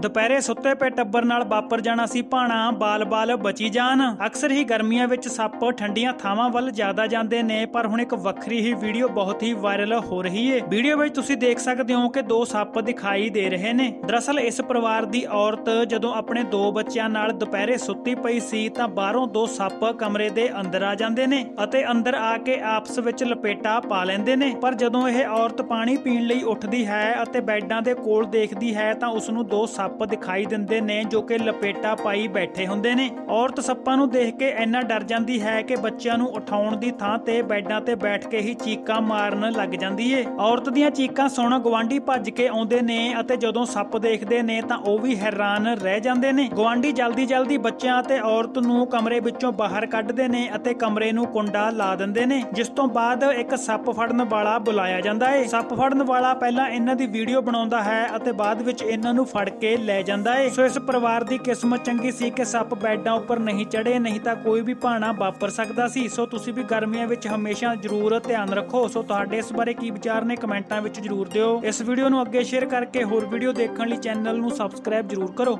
ਦੁਪਹਿਰੇ ਸੁੱਤੇ ਪਏ ਟੱਬਰ ਨਾਲ ਵਾਪਰ ਜਾਣਾ ਸੀ ਭਾਣਾ, ਬਾਲ-ਬਾਲ ਬਚੀ ਜਾਣ। ਅਕਸਰ ਹੀ ਗਰਮੀਆਂ ਵਿੱਚ ਸੱਪ ਠੰਡੀਆਂ ਥਾਵਾਂ ਵੱਲ ਜ਼ਿਆਦਾ ਜਾਂਦੇ ਨੇ, ਪਰ ਹੁਣ ਇੱਕ ਵੱਖਰੀ ਹੀ ਵੀਡੀਓ ਬਹੁਤ ਹੀ ਵਾਇਰਲ ਹੋ ਰਹੀ ਹੈ ਵੀਡੀਓ ਵਿੱਚ ਤੁਸੀਂ ਦੇਖ ਸਕਦੇ ਹੋ ਕਿ ਦੋ ਸੱਪ ਦਿਖਾਈ ਦੇ ਰਹੇ ਨੇ। ਦਰਅਸਲ ਇਸ ਪਰਿਵਾਰ ਦੀ ਔਰਤ ਜਦੋਂ ਆਪਣੇ ਦੋ ਬੱਚਿਆਂ ਨਾਲ ਦੁਪਹਿਰੇ ਸੁੱਤੀ ਪਈ ਸੀ, ਤਾਂ ਬਾਹਰੋਂ ਦੋ ਸੱਪ ਕਮਰੇ ਦੇ ਅੰਦਰ ਆ ਜਾਂਦੇ ਨੇ ਅਤੇ ਅੰਦਰ ਆ ਕੇ ਆਪਸ ਵਿੱਚ ਲਪੇਟਾ ਪਾ ਲੈਂਦੇ ਨੇ। ਪਰ ਜਦੋਂ ਇਹ ਔਰਤ ਪਾਣੀ ਪੀਣ ਲਈ ਉੱਠਦੀ ਹੈ ਅਤੇ ਬੈੱਡਾਂ ਦੇ ਕੋਲ ਦੇਖਦੀ ਹੈ, ਤਾਂ ਉਸ ਨੂੰ ਦੋ ਸੱਪ ਸੱਪ ਦਿਖਾਈ ਦਿੰਦੇ ਨੇ ਜੋ ਕਿ ਲਪੇਟਾ ਪਾਈ ਬੈਠੇ ਹੁੰਦੇ ਨੇ। ਔਰਤ ਸੱਪਾਂ ਨੂੰ ਦੇਖ ਕੇ ਇੰਨਾ ਡਰ ਜਾਂਦੀ ਹੈ ਕਿ ਬੱਚਿਆਂ ਨੂੰ ਉਠਾਉਣ ਦੀ ਥਾਂ ਤੇ ਬੈੱਡਾਂ ਤੇ ਬੈਠ ਕੇ ਹੀ ਚੀਕਾਂ ਮਾਰਨ ਲੱਗ ਜਾਂਦੀ ਏ। ਔਰਤ ਦੀਆਂ ਚੀਕਾਂ ਸੁਣ ਗਵਾਂਢੀ ਭੱਜ ਕੇ ਆਉਂਦੇ ਨੇ ਅਤੇ ਜਦੋਂ ਸੱਪ ਦੇਖਦੇ ਨੇ ਤਾਂ ਉਹ ਵੀ ਹੈਰਾਨ ਰਹਿ ਜਾਂਦੇ ਨੇ। ਗਵਾਂਢੀ ਜਲਦੀ-ਜਲਦੀ ਬੱਚਿਆਂ ਅਤੇ ਔਰਤ ਨੂੰ ਕਮਰੇ ਵਿੱਚੋਂ ਬਾਹਰ ਕੱਢਦੇ ਨੇ ਅਤੇ ਕਮਰੇ ਨੂੰ ਕੁੰਡਾ ਲਾ ਦਿੰਦੇ ਨੇ, ਜਿਸ ਤੋਂ ਬਾਅਦ ਇੱਕ ਸੱਪ ਫੜਨ ਵਾਲਾ ਬੁਲਾਇਆ ਜਾਂਦਾ ਏ। ਸੱਪ ਫੜਨ ਵਾਲਾ ਪਹਿਲਾਂ ਇਹਨਾਂ ਦੀ ਵੀਡੀਓ ਬਣਾਉਂਦਾ ਹੈ ਅਤੇ ਬਾਅਦ ਵਿੱਚ ਇਹਨਾਂ ਨੂੰ ਫੜ ਕੇ ਲੈ ਜਾਂਦਾ ਏ। ਸੋ ਇਸ ਪਰਿਵਾਰ ਦੀ ਕਿਸਮਤ ਚੰਗੀ ਸੀ ਕਿ ਸੱਪ ਬੈੱਡਾਂ ਉੱਪਰ ਨਹੀਂ ਚੜੇ ਨਹੀਂ ਤਾਂ ਕੋਈ ਵੀ ਭਾਣਾ ਵਾਪਰ ਸਕਦਾ ਸੀ। ਸੋ ਤੁਸੀਂ ਵੀ ਗਰਮੀਆਂ ਵਿੱਚ ਹਮੇਸ਼ਾ ਜ਼ਰੂਰ ਧਿਆਨ ਰੱਖੋ। ਸੋ ਤੁਹਾਡੇ ਇਸ ਬਾਰੇ ਕੀ ਵਿਚਾਰ ਨੇ ਕਮੈਂਟਾਂ ਵਿੱਚ ਜ਼ਰੂਰ ਦਿਓ। ਇਸ ਵੀਡੀਓ ਨੂੰ ਅੱਗੇ ਸ਼ੇਅਰ ਕਰਕੇ ਹੋਰ ਵੀਡੀਓ ਦੇਖਣ ਲਈ ਚੈਨਲ ਨੂੰ ਸਬਸਕ੍ਰਾਈਬ ਜ਼ਰੂਰ ਕਰੋ।